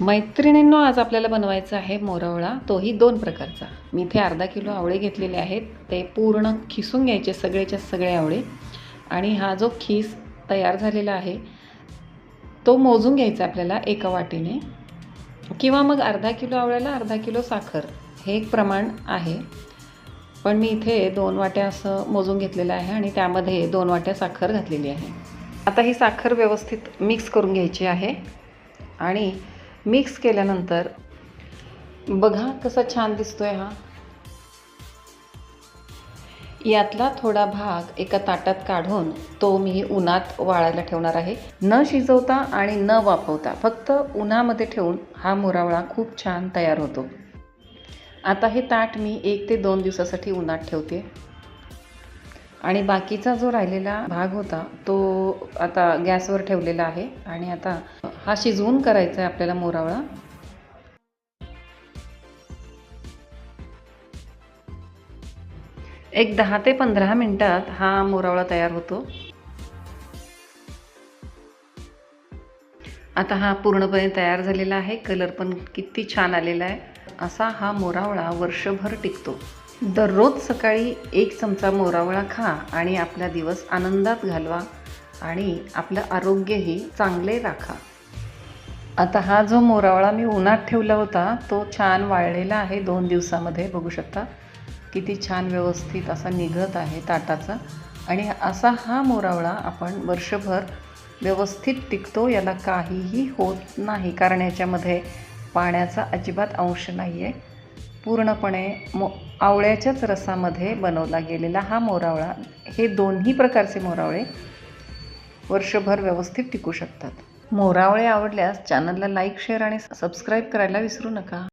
मैत्रिणींनो आज आपल्याला बनवायचा आहे मोरवळा. तोही दोन प्रकारचा. मी इथे अर्धा किलो आवळे घेतलेले आहेत. ते पूर्ण खिसून घ्यायचे सगळेच्या सगळे आवळे. आणि हा जो खीस तयार झालेला आहे तो मोजून घ्यायचा आपल्याला एका वाटीने. किंवा मग अर्धा किलो आवळ्याला अर्धा किलो साखर. हे एक प्रमाण आहे. पण मी इथे दोन वाट्या असं मोजून घेतलेलं आहे आणि त्यामध्ये दोन वाट्या साखर घातलेली आहे. आता ही साखर व्यवस्थित मिक्स करून घ्यायची आहे. आणि मिक्स केल्यानंतर बघा कसा छान दिसतोय हा. यातला थोडा भाग एका ताटात काढून तो मी उन्हात वाळायला ठेवणार आहे. न शिजवता आणि न वाफवता फक्त उन्हामध्ये ठेवून हा मुरावळा खूप छान तयार होतो. आता हे ताट मी एक ते दोन दिवसासाठी उन्हात ठेवते. आणि बाकीचा जो राहिलेला भाग होता तो आता गॅसवर ठेवलेला आहे आणि आता हा शिजवून करायचा आहे आपल्याला मोरावळा. एक दहा ते पंधरा मिनटात हा मोरावळा तयार होतो. आता हा पूर्णपणे तयार झालेला आहे कलर पण किती छान आलेला आहे. असा हा मोरावळा वर्षभर टिकतो. दररोज सकाळी एक चमचा मोरावळा खा आणि आपला दिवस आनंदात घालवा आणि आपलं आरोग्यही चांगले राखा. आता हा जो मोरावळा मी उन्हात ठेवला होता तो छान वाळलेला आहे दोन दिवसामध्ये. बघू शकता किती छान व्यवस्थित असा निघत आहे ताटाचा. आणि असा हा मोरावळा आपण वर्षभर व्यवस्थित टिकतो याला काहीही होत नाही कारण याच्यामध्ये पाण्याचा अजिबात अंश नाही आहे पूर्णपणे मो आवळ्याच्याच रसामध्ये बनवला गेलेला हा मोरावळा हे दोन्ही प्रकारचे मोरावळे वर्षभर व्यवस्थित टिकू शकतात. मोरावळे आवडल्यास चॅनलला लाईक शेअर आणि सबस्क्राईब करायला विसरू नका.